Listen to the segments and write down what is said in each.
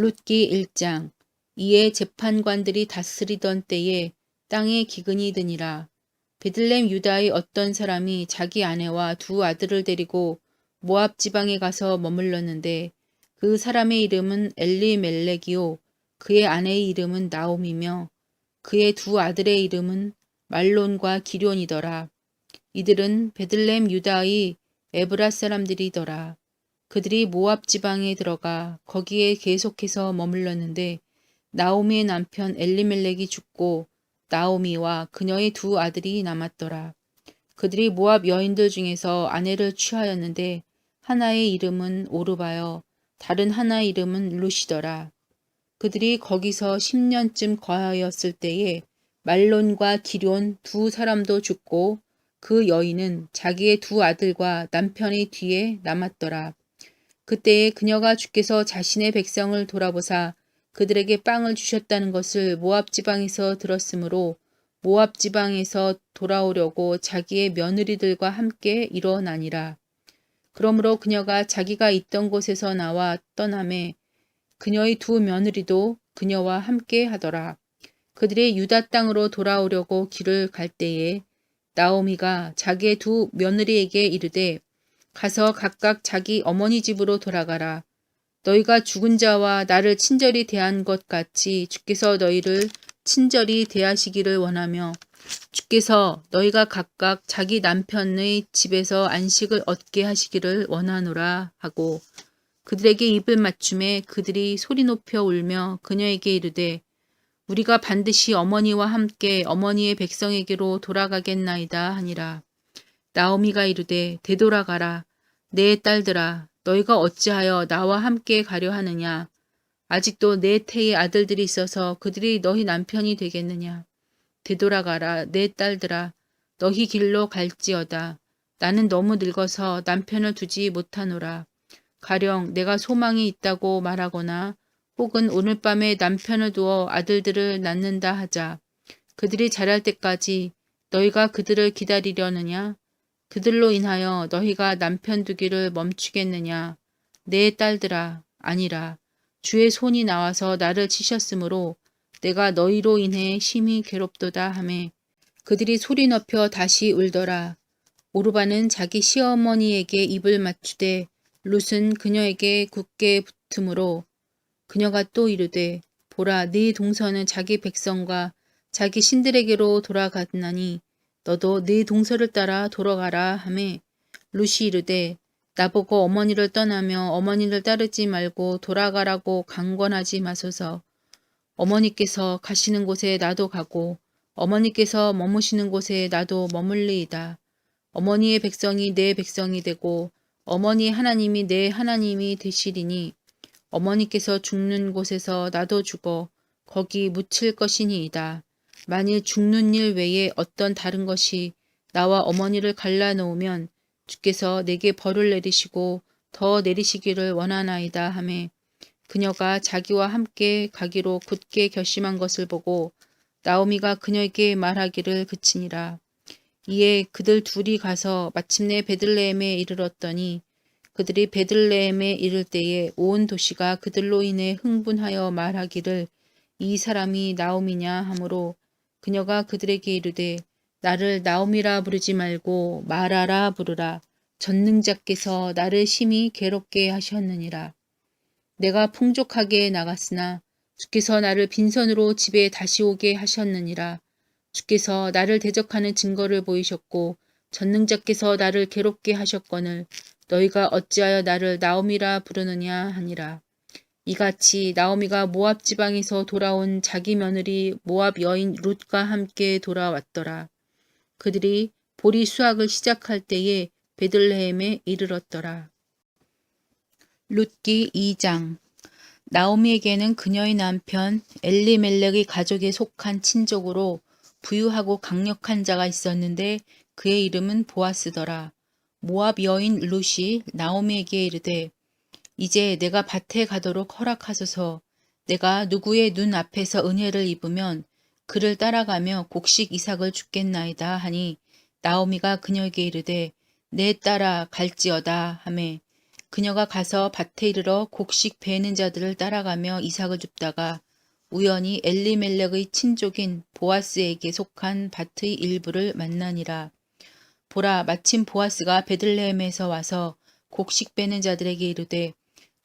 룻기 1장 이에 재판관들이 다스리던 때에 땅에 기근이 드니라. 베들렘 유다의 어떤 사람이 자기 아내와 두 아들을 데리고 모압 지방에 가서 머물렀는데 그 사람의 이름은 엘리멜렉이요 그의 아내의 이름은 나옴이며 그의 두 아들의 이름은 말론과 기련이더라. 이들은 베들렘 유다의 에브라 사람들이더라. 그들이 모압 지방에 들어가 거기에 계속해서 머물렀는데 나오미의 남편 엘리멜렉이 죽고 나오미와 그녀의 두 아들이 남았더라. 그들이 모압 여인들 중에서 아내를 취하였는데 하나의 이름은 오르바여 다른 하나의 이름은 루시더라. 그들이 거기서 10년쯤 거하였을 때에 말론과 기룡 두 사람도 죽고 그 여인은 자기의 두 아들과 남편의 뒤에 남았더라. 그때에 그녀가 주께서 자신의 백성을 돌아보사 그들에게 빵을 주셨다는 것을 모압 지방에서 들었으므로 모압 지방에서 돌아오려고 자기의 며느리들과 함께 일어나니라. 그러므로 그녀가 자기가 있던 곳에서 나와 떠남에 그녀의 두 며느리도 그녀와 함께 하더라. 그들이 유다 땅으로 돌아오려고 길을 갈 때에 나오미가 자기의 두 며느리에게 이르되 가서 각각 자기 어머니 집으로 돌아가라. 너희가 죽은 자와 나를 친절히 대한 것 같이 주께서 너희를 친절히 대하시기를 원하며 주께서 너희가 각각 자기 남편의 집에서 안식을 얻게 하시기를 원하노라 하고 그들에게 입을 맞춤에 그들이 소리 높여 울며 그녀에게 이르되 우리가 반드시 어머니와 함께 어머니의 백성에게로 돌아가겠나이다 하니라. 나오미가 이르되 되돌아가라. 내 딸들아 너희가 어찌하여 나와 함께 가려 하느냐. 아직도 내 태의 아들들이 있어서 그들이 너희 남편이 되겠느냐. 되돌아가라 내 딸들아 너희 길로 갈지어다. 나는 너무 늙어서 남편을 두지 못하노라. 가령 내가 소망이 있다고 말하거나 혹은 오늘 밤에 남편을 두어 아들들을 낳는다 하자. 그들이 자랄 때까지 너희가 그들을 기다리려느냐? 그들로 인하여 너희가 남편 두기를 멈추겠느냐? 내 딸들아, 아니라 주의 손이 나와서 나를 치셨으므로 내가 너희로 인해 심히 괴롭도다 하매 그들이 소리 높여 다시 울더라. 오르바는 자기 시어머니에게 입을 맞추되 룻은 그녀에게 굳게 붙으므로 그녀가 또 이르되 보라 네 동서는 자기 백성과 자기 신들에게로 돌아갔나니 너도 네 동서를 따라 돌아가라 하매 루시 이르되 나보고 어머니를 떠나며 어머니를 따르지 말고 돌아가라고 강권하지 마소서 어머니께서 가시는 곳에 나도 가고 어머니께서 머무시는 곳에 나도 머물리이다. 어머니의 백성이 내 백성이 되고 어머니 하나님이 내 하나님이 되시리니 어머니께서 죽는 곳에서 나도 죽어 거기 묻힐 것이니이다. 만일 죽는 일 외에 어떤 다른 것이 나와 어머니를 갈라놓으면 주께서 내게 벌을 내리시고 더 내리시기를 원하나이다 하매 그녀가 자기와 함께 가기로 굳게 결심한 것을 보고 나오미가 그녀에게 말하기를 그치니라. 이에 그들 둘이 가서 마침내 베들레헴에 이르렀더니 그들이 베들레헴에 이를 때에 온 도시가 그들로 인해 흥분하여 말하기를 이 사람이 나옴이냐 하므로 그녀가 그들에게 이르되 나를 나옴이라 부르지 말고 마라라 부르라. 전능자께서 나를 심히 괴롭게 하셨느니라. 내가 풍족하게 나갔으나 주께서 나를 빈손으로 집에 다시 오게 하셨느니라. 주께서 나를 대적하는 증거를 보이셨고 전능자께서 나를 괴롭게 하셨거늘 너희가 어찌하여 나를 나옴이라 부르느냐 하니라. 이같이 나오미가 모압 지방에서 돌아온 자기 며느리 모압 여인 룻과 함께 돌아왔더라. 그들이 보리 수확을 시작할 때에 베들레헴에 이르렀더라. 룻기 2장 나오미에게는 그녀의 남편 엘리멜렉의 가족에 속한 친족으로 부유하고 강력한 자가 있었는데 그의 이름은 보아스더라. 모압 여인 룻이 나오미에게 이르되 이제 내가 밭에 가도록 허락하소서 내가 누구의 눈 앞에서 은혜를 입으면 그를 따라가며 곡식 이삭을 죽겠나이다 하니 나오미가 그녀에게 이르되 내 따라 갈지어다 하매 그녀가 가서 밭에 이르러 곡식 베는 자들을 따라가며 이삭을 줍다가 우연히 엘리멜렉의 친족인 보아스에게 속한 밭의 일부를 만나니라. 보라 마침 보아스가 베들레헴에서 와서 곡식 베는 자들에게 이르되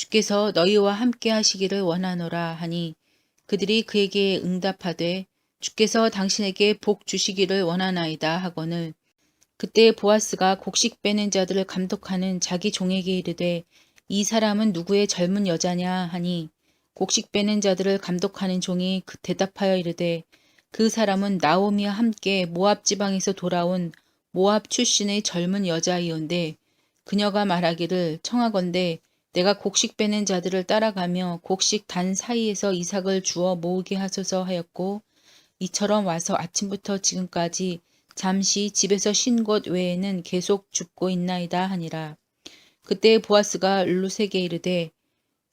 주께서 너희와 함께 하시기를 원하노라 하니 그들이 그에게 응답하되 주께서 당신에게 복 주시기를 원하나이다 하거늘. 그때 보아스가 곡식 빼는 자들을 감독하는 자기 종에게 이르되 이 사람은 누구의 젊은 여자냐 하니 곡식 빼는 자들을 감독하는 종이 그 대답하여 이르되 그 사람은 나오미와 함께 모압 지방에서 돌아온 모압 출신의 젊은 여자이온데 그녀가 말하기를 청하건대 내가 곡식 빼는 자들을 따라가며 곡식 단 사이에서 이삭을 주어 모으게 하소서 하였고 이처럼 와서 아침부터 지금까지 잠시 집에서 쉰 곳 외에는 계속 줍고 있나이다 하니라. 그때 보아스가 룰루에게 이르되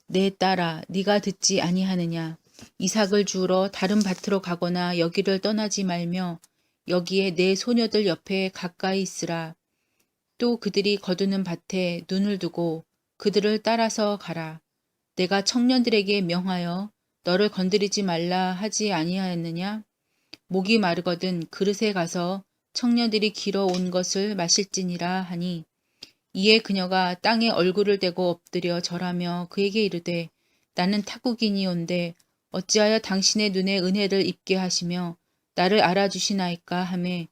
내 딸아 네가 듣지 아니하느냐 이삭을 주우러 다른 밭으로 가거나 여기를 떠나지 말며 여기에 내 소녀들 옆에 가까이 있으라. 또 그들이 거두는 밭에 눈을 두고 그들을 따라서 가라. 내가 청년들에게 명하여 너를 건드리지 말라 하지 아니하였느냐? 목이 마르거든 그릇에 가서 청년들이 길어 온 것을 마실지니라 하니 이에 그녀가 땅에 얼굴을 대고 엎드려 절하며 그에게 이르되 나는 타국인이온데 어찌하여 당신의 눈에 은혜를 입게 하시며 나를 알아주시나이까 하매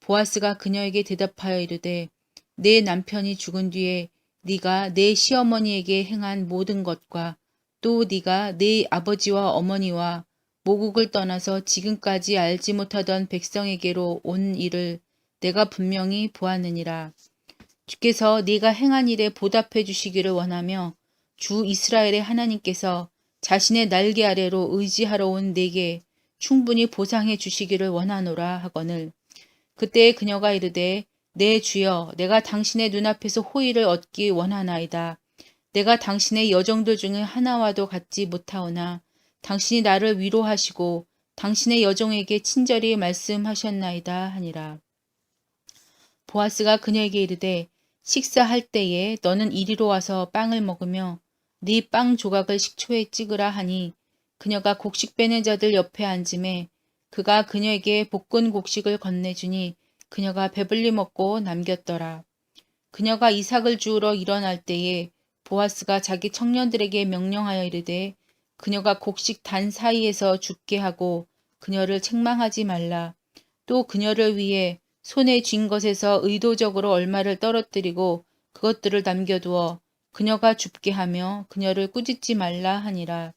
보아스가 그녀에게 대답하여 이르되 내 남편이 죽은 뒤에 네가 내 시어머니에게 행한 모든 것과 또 네가 네 아버지와 어머니와 모국을 떠나서 지금까지 알지 못하던 백성에게로 온 일을 내가 분명히 보았느니라. 주께서 네가 행한 일에 보답해 주시기를 원하며 주 이스라엘의 하나님께서 자신의 날개 아래로 의지하러 온 내게 충분히 보상해 주시기를 원하노라 하거늘 그때 그녀가 이르되 내 주여 내가 당신의 눈앞에서 호의를 얻기 원하나이다. 내가 당신의 여정들 중에 하나와도 같지 못하오나 당신이 나를 위로하시고 당신의 여종에게 친절히 말씀하셨나이다 하니라. 보아스가 그녀에게 이르되 식사할 때에 너는 이리로 와서 빵을 먹으며 네 빵 조각을 식초에 찍으라 하니 그녀가 곡식 빼는 자들 옆에 앉음에 그가 그녀에게 볶은 곡식을 건네주니 그녀가 배불리 먹고 남겼더라. 그녀가 이삭을 주우러 일어날 때에 보아스가 자기 청년들에게 명령하여 이르되 그녀가 곡식 단 사이에서 죽게 하고 그녀를 책망하지 말라. 또 그녀를 위해 손에 쥔 것에서 의도적으로 얼마를 떨어뜨리고 그것들을 남겨두어 그녀가 죽게 하며 그녀를 꾸짖지 말라 하니라.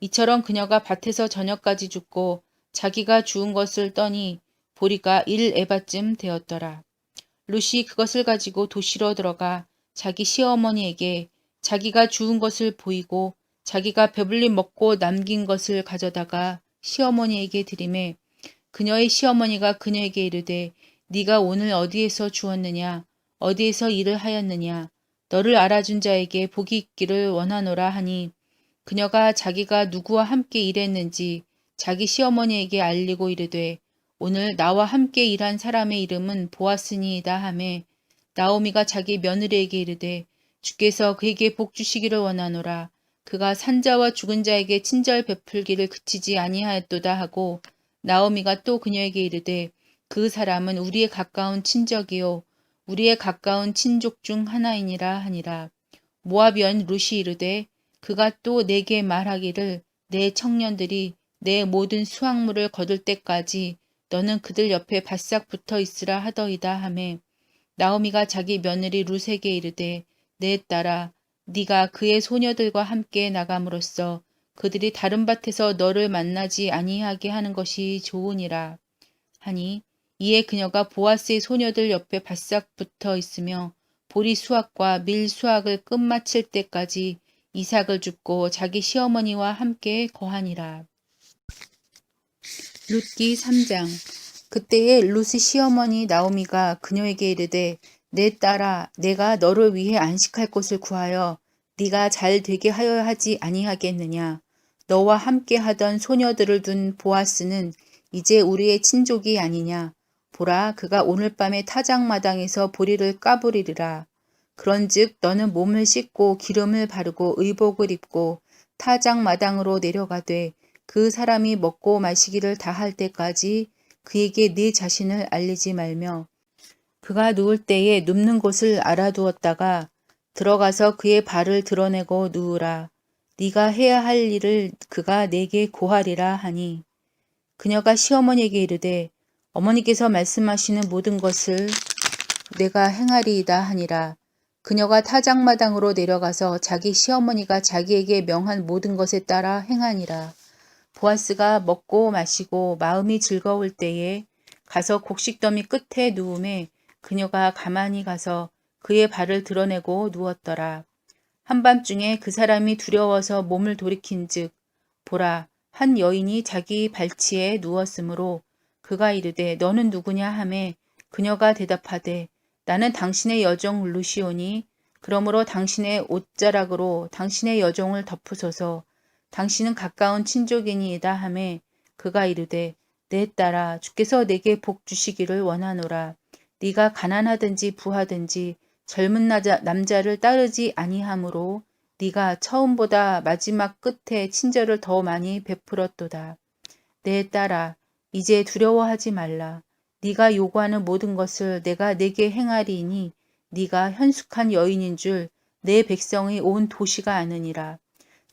이처럼 그녀가 밭에서 저녁까지 죽고 자기가 주운 것을 떠니 보리가 일 에바쯤 되었더라. 루시 그것을 가지고 도시로 들어가 자기 시어머니에게 자기가 주운 것을 보이고 자기가 배불리 먹고 남긴 것을 가져다가 시어머니에게 드림에 그녀의 시어머니가 그녀에게 이르되 네가 오늘 어디에서 주었느냐 어디에서 일을 하였느냐 너를 알아준 자에게 복이 있기를 원하노라 하니 그녀가 자기가 누구와 함께 일했는지 자기 시어머니에게 알리고 이르되 오늘 나와 함께 일한 사람의 이름은 보았으니이다 하매 나오미가 자기 며느리에게 이르되 주께서 그에게 복 주시기를 원하노라. 그가 산자와 죽은 자에게 친절 베풀기를 그치지 아니하였도다 하고 나오미가 또 그녀에게 이르되 그 사람은 우리의 가까운 친적이요 우리의 가까운 친족 중 하나이니라 하니라. 모아비언 루시 이르되 그가 또 내게 말하기를 내 청년들이 내 모든 수확물을 거둘 때까지 너는 그들 옆에 바싹 붙어 있으라 하더이다 하매 나오미가 자기 며느리 루세게 이르되 내 딸아 네가 그의 소녀들과 함께 나감으로써 그들이 다른 밭에서 너를 만나지 아니하게 하는 것이 좋으니라 하니 이에 그녀가 보아스의 소녀들 옆에 바싹 붙어 있으며 보리 수확과 밀 수확을 끝마칠 때까지 이삭을 줍고 자기 시어머니와 함께 거하니라. 룻기 3장. 그때에 룻의 시어머니 나오미가 그녀에게 이르되 내 딸아 내가 너를 위해 안식할 곳을 구하여 네가 잘 되게 하여 하지 아니하겠느냐? 너와 함께 하던 소녀들을 둔 보아스는 이제 우리의 친족이 아니냐? 보라 그가 오늘 밤에 타작마당에서 보리를 까부리리라. 그런즉 너는 몸을 씻고 기름을 바르고 의복을 입고 타작마당으로 내려가되 그 사람이 먹고 마시기를 다 할 때까지 그에게 네 자신을 알리지 말며 그가 누울 때에 눕는 곳을 알아두었다가 들어가서 그의 발을 드러내고 누우라. 네가 해야 할 일을 그가 내게 고하리라 하니 그녀가 시어머니에게 이르되 어머니께서 말씀하시는 모든 것을 내가 행하리이다 하니라. 그녀가 타작마당으로 내려가서 자기 시어머니가 자기에게 명한 모든 것에 따라 행하니라. 보아스가 먹고 마시고 마음이 즐거울 때에 가서 곡식 더미 끝에 누움에 그녀가 가만히 가서 그의 발을 드러내고 누웠더라. 한밤중에 그 사람이 두려워서 몸을 돌이킨 즉 보라 한 여인이 자기 발치에 누웠으므로 그가 이르되 너는 누구냐 하매 그녀가 대답하되 나는 당신의 여종 루시오니 그러므로 당신의 옷자락으로 당신의 여종을 덮으소서 당신은 가까운 친족이니이다 하매 그가 이르되 내 딸아 주께서 내게 복 주시기를 원하노라 네가 가난하든지 부하든지 젊은 남자를 따르지 아니하므로 네가 처음보다 마지막 끝에 친절을 더 많이 베풀었도다. 내 딸아 이제 두려워하지 말라. 네가 요구하는 모든 것을 내가 내게 행하리니 네가 현숙한 여인인 줄 내 백성의 온 도시가 아느니라.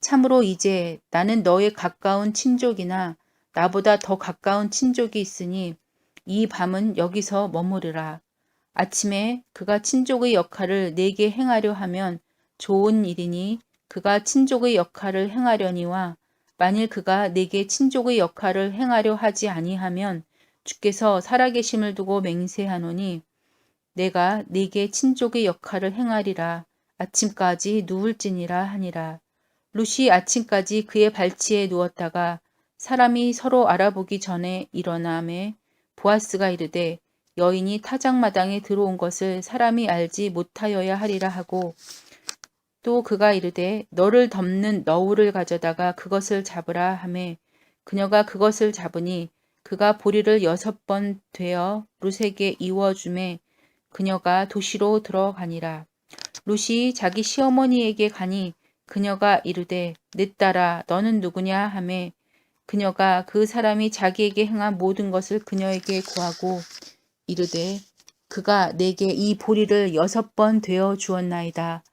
참으로 이제 나는 너의 가까운 친족이나 나보다 더 가까운 친족이 있으니 이 밤은 여기서 머무르라. 아침에 그가 친족의 역할을 내게 행하려 하면 좋은 일이니 그가 친족의 역할을 행하려니와 만일 그가 내게 친족의 역할을 행하려 하지 아니하면 주께서 살아계심을 두고 맹세하노니 내가 네게 친족의 역할을 행하리라 아침까지 누울지니라 하니라. 루시 아침까지 그의 발치에 누웠다가 사람이 서로 알아보기 전에 일어남에 보아스가 이르되 여인이 타작마당에 들어온 것을 사람이 알지 못하여야 하리라 하고 또 그가 이르되 너를 덮는 너울을 가져다가 그것을 잡으라 하매 그녀가 그것을 잡으니 그가 보리를 여섯 번 되어 룻에게 이워줌에 그녀가 도시로 들어가니라. 룻이 자기 시어머니에게 가니 그녀가 이르되 내 딸아 너는 누구냐 하매 그녀가 그 사람이 자기에게 행한 모든 것을 그녀에게 구하고 이르되 그가 내게 이 보리를 여섯 번 되어 주었나이다.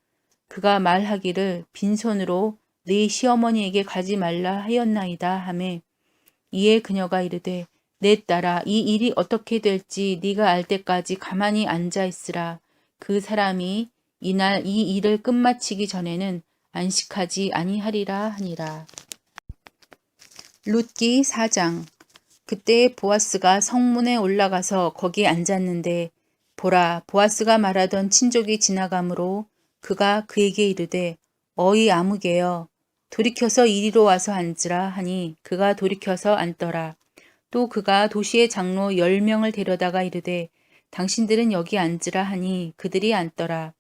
그가 말하기를 빈손으로 네 시어머니에게 가지 말라 하였나이다 하매 이에 그녀가 이르되 내 딸아 이 일이 어떻게 될지 네가 알 때까지 가만히 앉아 있으라. 그 사람이 이날 이 일을 끝마치기 전에는 안식하지 아니하리라 하니라. 룻기 4장 그때 보아스가 성문에 올라가서 거기 앉았는데 보라 보아스가 말하던 친족이 지나가므로 그가 그에게 이르되 어이 아무개여 돌이켜서 이리로 와서 앉으라 하니 그가 돌이켜서 앉더라. 또 그가 도시의 장로 열 명을 데려다가 이르되 당신들은 여기 앉으라 하니 그들이 앉더라.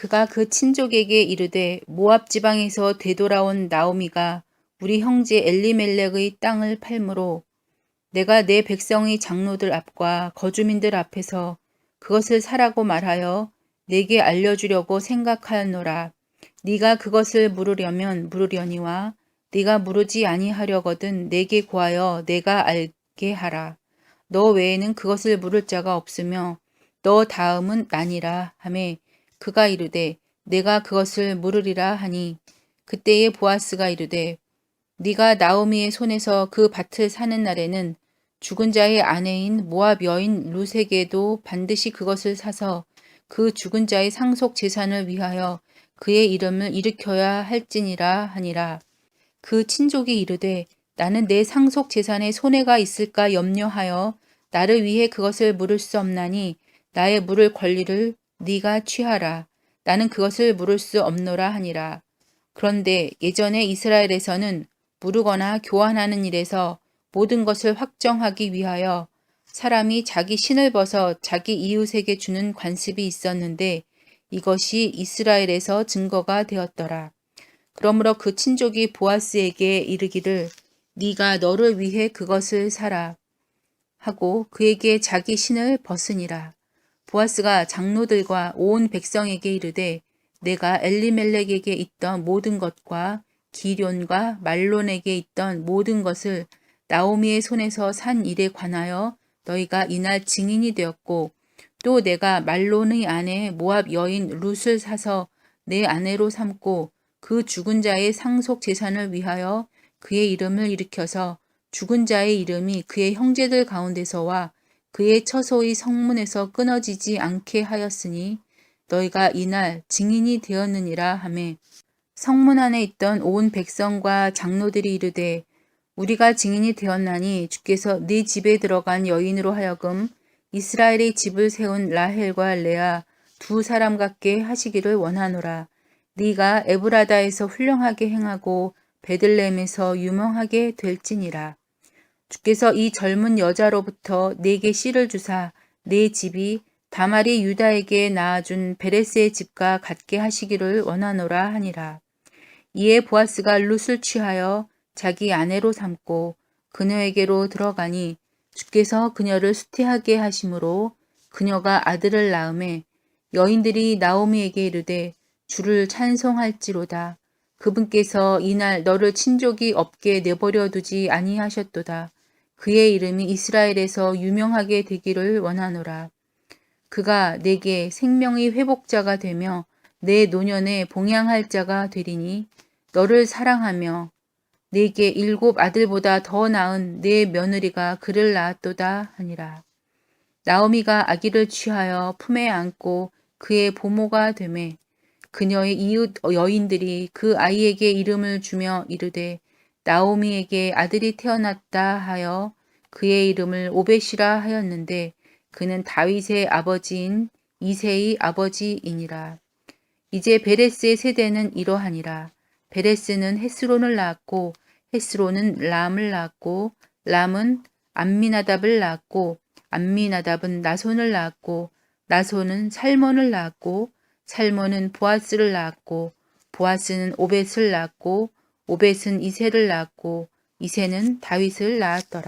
그가 그 친족에게 이르되 모압 지방에서 되돌아온 나오미가 우리 형제 엘리멜렉의 땅을 팔므로 내가 내 백성의 장로들 앞과 거주민들 앞에서 그것을 사라고 말하여 내게 알려주려고 생각하노라. 네가 그것을 물으려면 물으려니와 네가 물으지 아니하려거든 내게 구하여 내가 알게 하라. 너 외에는 그것을 물을 자가 없으며 너 다음은 나니라 하매 그가 이르되 내가 그것을 물으리라 하니 그때에 보아스가 이르되 네가 나오미의 손에서 그 밭을 사는 날에는 죽은 자의 아내인 모압 여인 루세게도 반드시 그것을 사서 그 죽은 자의 상속 재산을 위하여 그의 이름을 일으켜야 할지니라 하니라. 그 친족이 이르되 나는 내 상속 재산에 손해가 있을까 염려하여 나를 위해 그것을 물을 수 없나니 나의 물을 권리를 네가 취하라. 나는 그것을 물을 수 없노라 하니라. 그런데 예전에 이스라엘에서는 물으거나 교환하는 일에서 모든 것을 확정하기 위하여 사람이 자기 신을 벗어 자기 이웃에게 주는 관습이 있었는데 이것이 이스라엘에서 증거가 되었더라. 그러므로 그 친족이 보아스에게 이르기를 네가 너를 위해 그것을 사라 하고 그에게 자기 신을 벗으니라. 보아스가 장로들과 온 백성에게 이르되 내가 엘리멜렉에게 있던 모든 것과 기련과 말론에게 있던 모든 것을 나오미의 손에서 산 일에 관하여 너희가 이날 증인이 되었고 또 내가 말론의 아내 모압 여인 룻을 사서 내 아내로 삼고 그 죽은 자의 상속 재산을 위하여 그의 이름을 일으켜서 죽은 자의 이름이 그의 형제들 가운데서와 그의 처소의 성문에서 끊어지지 않게 하였으니 너희가 이날 증인이 되었느니라 하매 성문 안에 있던 온 백성과 장로들이 이르되 우리가 증인이 되었나니 주께서 네 집에 들어간 여인으로 하여금 이스라엘의 집을 세운 라헬과 레아 두 사람 같게 하시기를 원하노라. 네가 에브라다에서 훌륭하게 행하고 베들레헴에서 유명하게 될지니라. 주께서 이 젊은 여자로부터 내게 씨를 주사 내 집이 다말이 유다에게 낳아준 베레스의 집과 같게 하시기를 원하노라 하니라. 이에 보아스가 룻을 취하여 자기 아내로 삼고 그녀에게로 들어가니 주께서 그녀를 수태하게 하심으로 그녀가 아들을 낳음에 여인들이 나오미에게 이르되 주를 찬송할지로다. 그분께서 이날 너를 친족이 없게 내버려 두지 아니하셨도다. 그의 이름이 이스라엘에서 유명하게 되기를 원하노라. 그가 내게 생명의 회복자가 되며 내 노년에 봉양할 자가 되리니 너를 사랑하며 내게 일곱 아들보다 더 나은 내 며느리가 그를 낳았도다 하니라. 나오미가 아기를 취하여 품에 안고 그의 보모가 되매 그녀의 이웃 여인들이 그 아이에게 이름을 주며 이르되 나오미에게 아들이 태어났다 하여 그의 이름을 오벳이라 하였는데 그는 다윗의 아버지인 이세의 아버지이니라. 이제 베레스의 세대는 이러하니라. 베레스는 헤스론을 낳았고 헤스론은 람을 낳았고 람은 암미나답을 낳았고 암미나답은 나손을 낳았고 나손은 살몬을 낳았고 살몬은 보아스를 낳았고 보아스는 오벳을 낳았고 오벳은 이세를 낳았고 이세는 다윗을 낳았더라.